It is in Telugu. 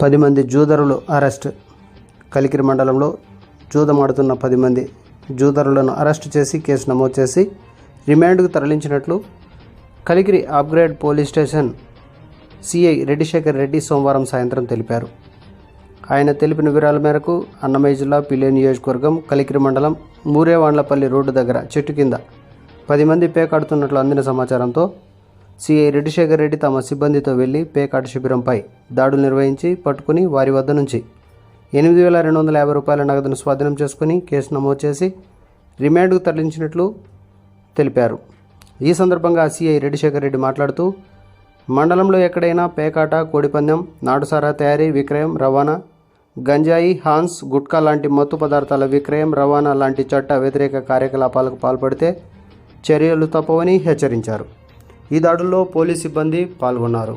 పది మంది జూదరులు అరెస్ట్. కలికిరి మండలంలో జూదమాడుతున్న పది మంది జూదరులను అరెస్టు చేసి కేసు నమోదు చేసి రిమాండ్కు తరలించినట్లు Kalikiri upgrade police station CI Reddishekhar Reddy సోమవారం సాయంత్రం తెలిపారు. ఆయన తెలిపిన వివరాల మేరకు అన్నమయ్య జిల్లా పిల్లే నియోజకవర్గం కలికిరి మండలం మూరేవాండ్లపల్లి రోడ్డు దగ్గర చెట్టు కింద పది మంది పేకాడుతున్నట్లు అందిన సమాచారంతో సిఐ రెడ్డిశేఖర్ రెడ్డి తమ సిబ్బందితో వెళ్ళి పేకాట శిబిరంపై దాడులు నిర్వహించి పట్టుకుని వారి వద్ద నుంచి ఎనిమిది వేల రెండు వందల యాభై రూపాయల నగదును స్వాధీనం చేసుకుని కేసు నమోదు చేసి రిమాండ్కు తరలించినట్లు తెలిపారు. ఈ సందర్భంగా సిఐ రెడ్డిశేఖర్ రెడ్డి మాట్లాడుతూ మండలంలో ఎక్కడైనా పేకాట కోడిపందెం నాటుసారా తయారీ విక్రయం రవాణా గంజాయి హాన్స్ గుట్కా లాంటి మత్తు పదార్థాల విక్రయం రవాణా లాంటి చట్ట వ్యతిరేక కార్యకలాపాలకు పాల్పడితే చర్యలు తప్పవని హెచ్చరించారు. ఈ దాడుల్లో పోలీస్ సిబ్బంది పాల్గొన్నారు.